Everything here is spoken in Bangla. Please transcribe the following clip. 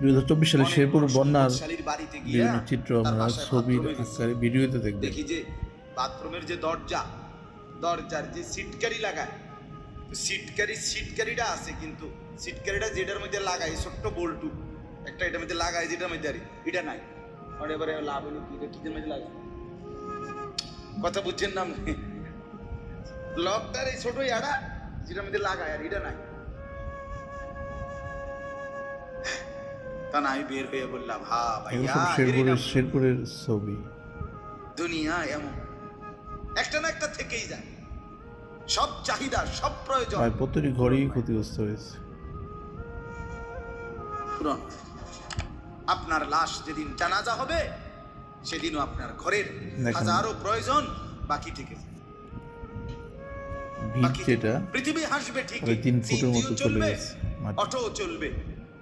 দুই হাজার চব্বিশ সালে শেরপুর বন্যার বিভিন্ন চিত্র আমরা ছবির আকারে ভিডিওতে দেখবেন দেখি যে বাথরুমের যে দরজা দরজার যে সিটকারি লাগায় সিটকারি সিটকারিটা আছে কিন্তু সিটকারিটা যেটার মধ্যে লাগায় ছোট্ট বল্টু একটা এটার মধ্যে লাগায় যেটার মধ্যে আরে এটা নাই। আর এবারে লাভ হলো কি এটা কিদের মধ্যে লাগায়? কথা বুঝছেন না আপনি? লকটার এই ছোট ইয়াটা যেটার মধ্যে লাগায় আর এটা নাই। আমি বের হয়ে বললাম হা ভাইয়া শেরপুরের শেরপুরের ছবি। দুনিয়া এমন। একটা না একটা থেকেই যায়। সব চাহিদা সব প্রয়োজন। ঘরেই ক্ষতিগ্রস্ত হয়েছে। পূরণ আপনার লাশ যেদিন জানাজা হবে সেদিনও আপনার ঘরের হাজারো প্রয়োজন বাকি থেকে ভিড় বাকি যেটা পৃথিবী হাসবে ঠিক তিন ফুটের মতো চলে গেছে অটো চলবে।